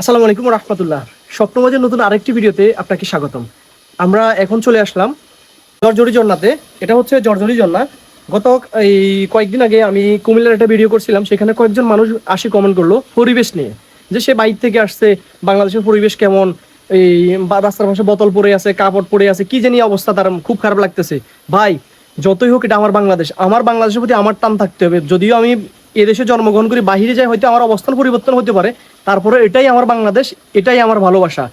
আসসালামু আলাইকুম রহমতুল্লাহ। স্বপ্নবাজের নতুন আরেকটি ভিডিওতে আপনাকে স্বাগতম। আমরা এখন চলে আসলাম জর্জরি জন্নাতে এটা হচ্ছে জর্জরি জন্না গত এই কয়েকদিন আগে আমি কুমিল্লার একটা ভিডিও করছিলাম, সেখানে কয়েকজন মানুষ আসি কমেন্ট করল পরিবেশ নিয়ে, যে সে বাইর থেকে আসছে, বাংলাদেশের পরিবেশ কেমন, এই রাস্তার পাশে বোতল পড়ে আছে, কাপড় পড়ে আছে, কি জানি অবস্থা তার খুব খারাপ লাগতেছে। ভাই, যতই হোক এটা আমার বাংলাদেশ, আমার বাংলাদেশের প্রতি আমার টান থাকতে হবে। যদিও আমি এদেশে জন্মগ্রহণ করি, বাহিরে যাই হয়তো আমার অবস্থান পরিবর্তন হতে পারে, তারপরে এটাই আমার বাংলাদেশ, এটাই আমার ভালোবাসা।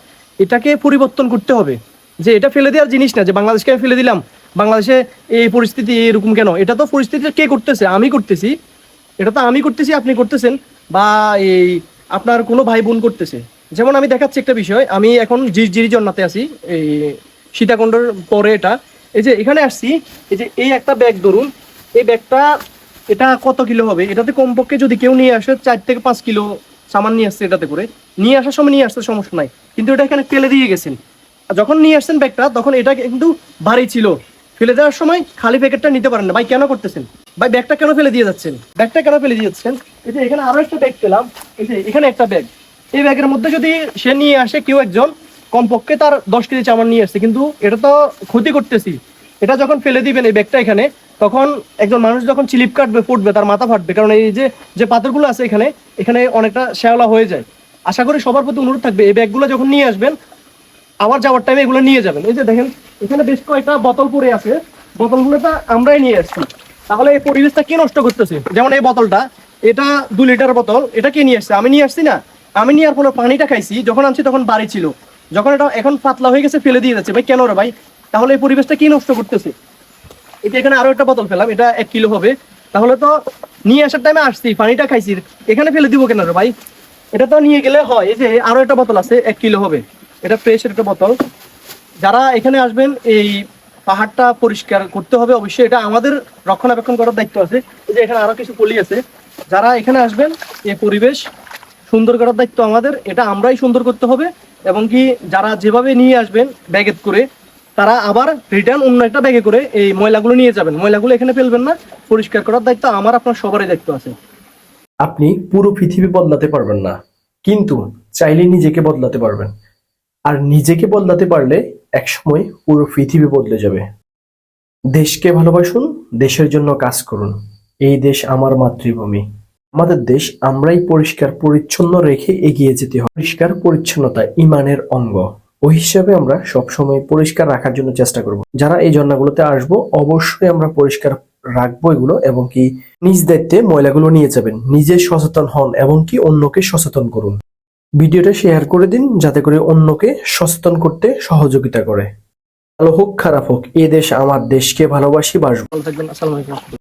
এটাকে পরিবর্তন করতে হবে। যে এটা ফেলে দেওয়ার জিনিস না, যে বাংলাদেশকে আমি ফেলে দিলাম, বাংলাদেশে এই পরিস্থিতি এরকম কেন? এটা তো পরিস্থিতি কে করতেছে? আমি করতেছি। এটা তো আমি করতেছি, আপনি করতেছেন, বা এই আপনার কোনো ভাই বোন করতেছে। যেমন আমি দেখাচ্ছি একটা বিষয়, আমি এখন জিরি জন্নাতে আছি, এই সীতাকুণ্ডর পরে এটা। এই যে এখানে আসছি, এই যে এই একটা ব্যাগ ধরুন, এই ব্যাগটা এটা কত কিলো হবে? এটাতে কমপক্ষে যদি কেউ নিয়ে আসে, চার থেকে পাঁচ কিলো সামান নিয়ে আসছে এটাতে করে। নিয়ে আসার সময় নিয়ে আসতে সমস্যা নাই। কিন্তু এটা এখানে ফেলে দিয়ে গেছেন। যখন নিয়ে আসছেন ব্যাগটা, তখন এটা কিন্তু ভারী ছিল। ফেলে দেওয়ার সময় খালি প্যাকেটটা নিতে পারেন না। ভাই, কেন করতেছেন? ভাই, ব্যাগটা কেন ফেলে দিয়ে যাচ্ছেন? ব্যাগটা কেন ফেলে দিয়ে যাচ্ছেন? এই যে এখানে আরও একটা ব্যাগ পেলাম। এই যে এখানে একটা ব্যাগ। এই ব্যাগের মধ্যে যদি সে নিয়ে আসে কেউ একজন, কমপক্ষে তার দশ কেজি চামান নিয়ে আসছে। কিন্তু এটা তো ক্ষতি করতেছি। এটা যখন ফেলে দিবেন এই ব্যাগটা এখানে, তখন একজন মানুষ যখন চিলিপ কাটবে, ফুটবে, তার মাথা ফাটবে। কারণ এই যে যে পাথরগুলো আছে এখানে এখানে অনেকটা শ্যাওলা হয়ে যায়। আশা করি সবার প্রতি অনুরোধ থাকবে, এই ব্যাগগুলো যখন নিয়ে আসবেন, আবার যাওয়ার টাইমে এগুলো নিয়ে যাবেন। এই যে দেখেন, এখানে বেশ কয়েকটা বোতল পড়ে আছে। বোতলগুলো তো আমরাই নিয়ে আসছি। তাহলে এই পরিবেশটা কে নষ্ট করতেছে? যেমন এই বোতলটা, এটা দু লিটার বোতল, এটা কে নিয়ে আসছে? আমি নিয়ে আসছি না। আমি নিয়ে আর কোনো পানিটা খাইছি, যখন আনছি তখন বাড়ি ছিল। যখন এটা এখন পাতলা হয়ে গেছে, ফেলে দিয়ে যাচ্ছে। ভাই, কেন রে ভাই? তাহলে এই পরিবেশটা কি নষ্ট করতেছে? এটা এখানে আরও একটা বোতল ফেলাম, এটা এক কিলো হবে। তাহলে তো নিয়ে আসার টাইমে আসছি, পানিটা খাইছি। এখানে ফেলে দিব কেন ভাই? এটা তো নিয়ে গেলে হয়, এই যে আরও একটা বোতল আছে, এক কিলো হবে। এটা ফ্রেশের একটা বোতল। যারা এখানে আসবেন, এই পাহাড়টা পরিষ্কার করতে হবে অবশ্যই। এটা আমাদের রক্ষণাবেক্ষণ করার দায়িত্ব আছে। এই যে এখানে আরও কিছু পলি আছে। যারা এখানে আসবেন, এই পরিবেশ সুন্দর করার দায়িত্ব আমাদের। এটা আমরাই সুন্দর করতে হবে। এবং কি যারা যেভাবে নিয়ে আসবেন ব্যাগেত করে তারা আবার রিটার্ন অন্য একটা ব্যাগে করে এই ময়লাগুলো নিয়ে যাবেন। ময়লাগুলো এখানে ফেলবেন না, পরিষ্কার করার দায়িত্ব আমার, আপনার সবারই দায়িত্ব আছে। আপনি পুরো পৃথিবী বদলাতে পারবেন না, কিন্তু চাইলে নিজেকে বদলাতে পারবেন। আর নিজেকে বদলাতে পারলে একসময় পুরো পৃথিবী বদলে যাবে। দেশকে ভালোবাসুন, দেশের জন্য কাজ করুন। এই দেশ আমার মাতৃভূমি। আমাদের দেশ আমরাই পরিষ্কার, পরিচ্ছন্ন রেখে এগিয়ে যেতে হবে। পরিষ্কার পরিচ্ছন্নতা ইমানের অঙ্গ। ওই হিসাবে আমরা সবসময় পরিষ্কার রাখার জন্য চেষ্টা করব। যারা এই জন্নাগুলোতে আসব, অবশ্যই আমরা পরিষ্কার রাখব এগুলো এবং কি নিজ দায়িত্বে ময়লাগুলো নিয়ে যাবেন। নিজে সচেতন হন এবং কি অন্যকে সচেতন করুন। ভিডিওটা শেয়ার করে দিন যাতে করে অন্যকে সচেতন করতে সহযোগিতা করে। ভালো হোক, খারাপ হোক, এ দেশ আমার দেশকে ভালোবাসি, বাসবো। থাকবেন, আসসালামু আলাইকুম।